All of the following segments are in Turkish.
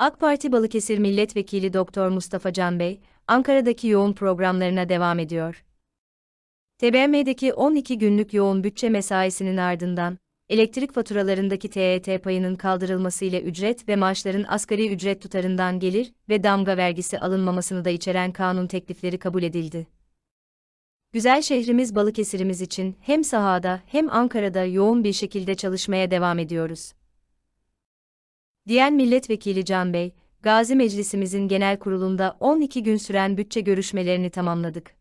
AK Parti Balıkesir Milletvekili Doktor Mustafa Can Bey, Ankara'daki yoğun programlarına devam ediyor. TBMM'deki 12 günlük yoğun bütçe mesaisinin ardından, elektrik faturalarındaki TET payının kaldırılması ile ücret ve maaşların asgari ücret tutarından gelir ve damga vergisi alınmamasını da içeren kanun teklifleri kabul edildi. Güzel şehrimiz Balıkesir'imiz için hem sahada hem Ankara'da yoğun bir şekilde çalışmaya devam ediyoruz. Diyen Milletvekili Can Bey, Gazi Meclisimizin genel kurulunda 12 gün süren bütçe görüşmelerini tamamladık.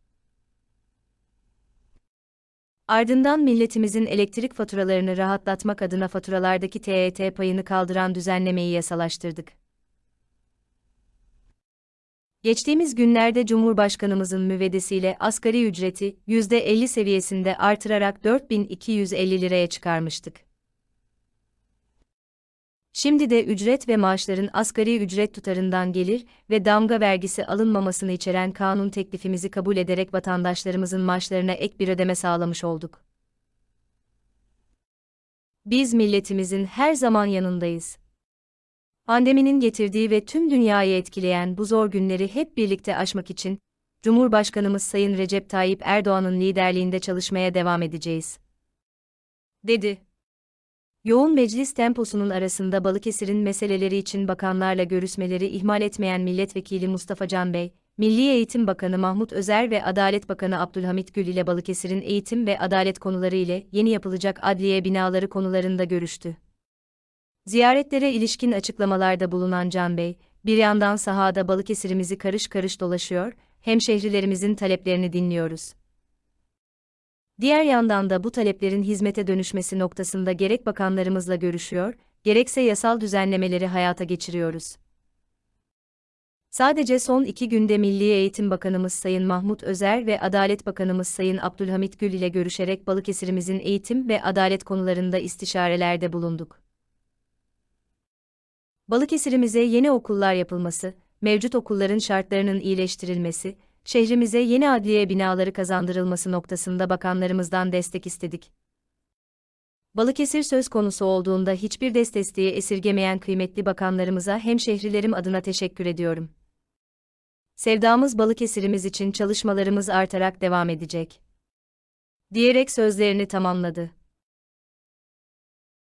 Ardından milletimizin elektrik faturalarını rahatlatmak adına faturalardaki TET payını kaldıran düzenlemeyi yasalaştırdık. Geçtiğimiz günlerde Cumhurbaşkanımızın müvedesiyle asgari ücreti %50 seviyesinde artırarak 4250 liraya çıkarmıştık. Şimdi de ücret ve maaşların asgari ücret tutarından gelir ve damga vergisi alınmamasını içeren kanun teklifimizi kabul ederek vatandaşlarımızın maaşlarına ek bir ödeme sağlamış olduk. Biz milletimizin her zaman yanındayız. Pandeminin getirdiği ve tüm dünyayı etkileyen bu zor günleri hep birlikte aşmak için Cumhurbaşkanımız Sayın Recep Tayyip Erdoğan'ın liderliğinde çalışmaya devam edeceğiz. dedi. Yoğun meclis temposunun arasında Balıkesir'in meseleleri için bakanlarla görüşmeleri ihmal etmeyen Milletvekili Mustafa Can Bey, Milli Eğitim Bakanı Mahmut Özer ve Adalet Bakanı Abdülhamit Gül ile Balıkesir'in eğitim ve adalet konuları ile yeni yapılacak adliye binaları konularında görüştü. Ziyaretlere ilişkin açıklamalarda bulunan Can Bey, bir yandan sahada Balıkesir'imizi karış karış dolaşıyor, hem şehrilerimizin taleplerini dinliyoruz. Diğer yandan da bu taleplerin hizmete dönüşmesi noktasında gerek bakanlarımızla görüşüyor, gerekse yasal düzenlemeleri hayata geçiriyoruz. Sadece son iki günde Milli Eğitim Bakanımız Sayın Mahmut Özer ve Adalet Bakanımız Sayın Abdülhamit Gül ile görüşerek Balıkesir'imizin eğitim ve adalet konularında istişarelerde bulunduk. Balıkesir'imize yeni okullar yapılması, mevcut okulların şartlarının iyileştirilmesi, şehrimize yeni adliye binaları kazandırılması noktasında bakanlarımızdan destek istedik. Balıkesir söz konusu olduğunda hiçbir desteği esirgemeyen kıymetli bakanlarımıza hem şehrilerim adına teşekkür ediyorum. Sevdamız Balıkesir'imiz için çalışmalarımız artarak devam edecek. Diyerek sözlerini tamamladı.